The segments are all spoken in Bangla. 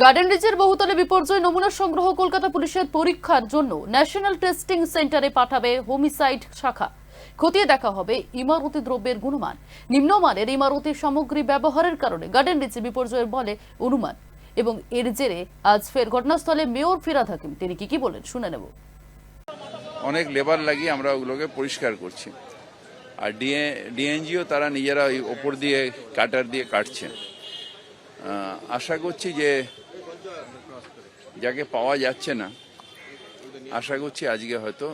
গার্ডেন রিচের বহুতলে বিপর্যয় নমুনা সংগ্রহ কলকাতা পুলিশের পরীক্ষার জন্য ন্যাশনাল টেস্টিং সেন্টারে পাঠাবে হোমিসাইড শাখা। খতিয়ে দেখা হবে ইমারতি দ্রব্যের গুণমান। নিম্নমানের ইমারতি সামগ্রী ব্যবহারের কারণে গার্ডেন রিচে বিপর্যয়ের বলে অনুমান। এবং এর জেরে আজ ফের ঘটনাস্থলে মেয়র ফিরাদ হাকিম তিনি কি কি বলেন শুনে নেব। অনেক লেবার লাগিয়ে আমরা ওগুলোকে পরিষ্কার করছি। আর ডিএ, ডিএনজিও তারা নিজেরা ওপর দিয়ে, কাটার দিয়ে কাটছে। আশা করছি যে যাকে পাওয়া যাচ্ছে না, আশা করছি আজকে হয়তো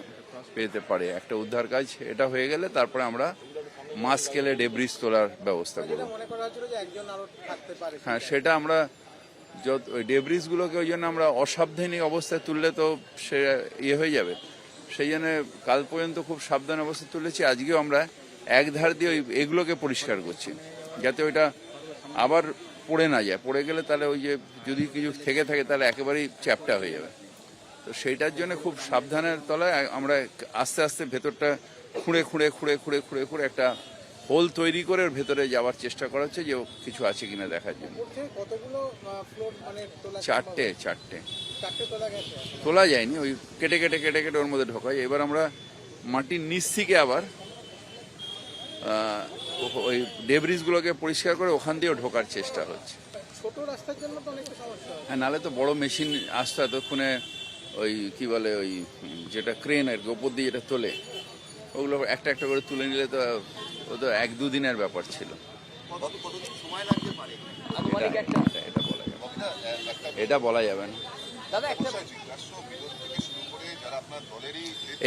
পেতে পারে। একটা উদ্ধার কাজ, এটা হয়ে গেলে তারপরে আমরা মাস স্কেলে ডেব্রিজ তোলার ব্যবস্থা করব। হ্যাঁ সেটা আমরা যত, ওই ডেব্রিজগুলোকে ওই জন্য আমরা অসাবধানী অবস্থায় তুললে তো সে ইয়ে হয়ে যাবে। সেই জন্য কাল পর্যন্ত খুব সাবধান অবস্থায় তুলেছি। আজকেও আমরা এক ধার দিয়ে ওই এগুলোকে পরিষ্কার করছি। যাতে ওইটা আবার পড়ে না যায়। পড়ে গেলে তাহলে ওই যে যদি কিছু থেকে থাকে তাহলে একেবারেই চ্যাপটা হয়ে যাবে। তো সেইটার জন্য খুব সাবধানের তলায় আমরা আস্তে আস্তে ভেতরটা খুঁড়ে খুঁড়ে খুঁড়ে খুঁড়ে খুঁড়ে খুঁড়ে একটা হোল তৈরি করে ভেতরে যাওয়ার চেষ্টা করা হচ্ছে যে ও কিছু আছে কিনা দেখার জন্য। মানে চারটে চারটে। তোলা যায়নি ওই কেটে কেটে কেটে কেটে ওর মধ্যে ঢোকায়। এবার আমরা মাটির নিচ থেকে আবার ওই ডেব্রিজগুলোকে পরিষ্কার করে ওখান দিয়েও ঢোকার চেষ্টা হচ্ছে। ছোট রাস্তার জন্য তো অনেকটা সমস্যা হ্যাঁ। নাহলে তো বড় মেশিন আসতো এতক্ষণে ওই কি বলে ওই যেটা ক্রেন আর কি, ওপর দিয়ে যেটা তোলে ওগুলো একটা একটা করে তুলে নিলে তো ও তো এক দুদিনের ব্যাপার ছিল। এটা বলা যাবে না।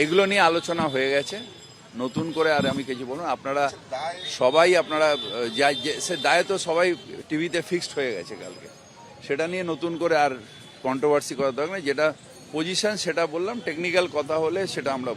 এগুলো নিয়ে আলোচনা হয়ে গেছে। নতুন করে আর আমি কিছু বলুন আপনারা সবাই আপনারা যা সে দায় তো সবাই টিভিতে ফিক্সড হয়ে গেছে কালকে। সেটা নিয়ে নতুন করে আর কন্ট্রোভার্সি করা দরকার যেটা পজিশন সেটা বললাম টেকনিক্যাল কথা হলে সেটা আমরা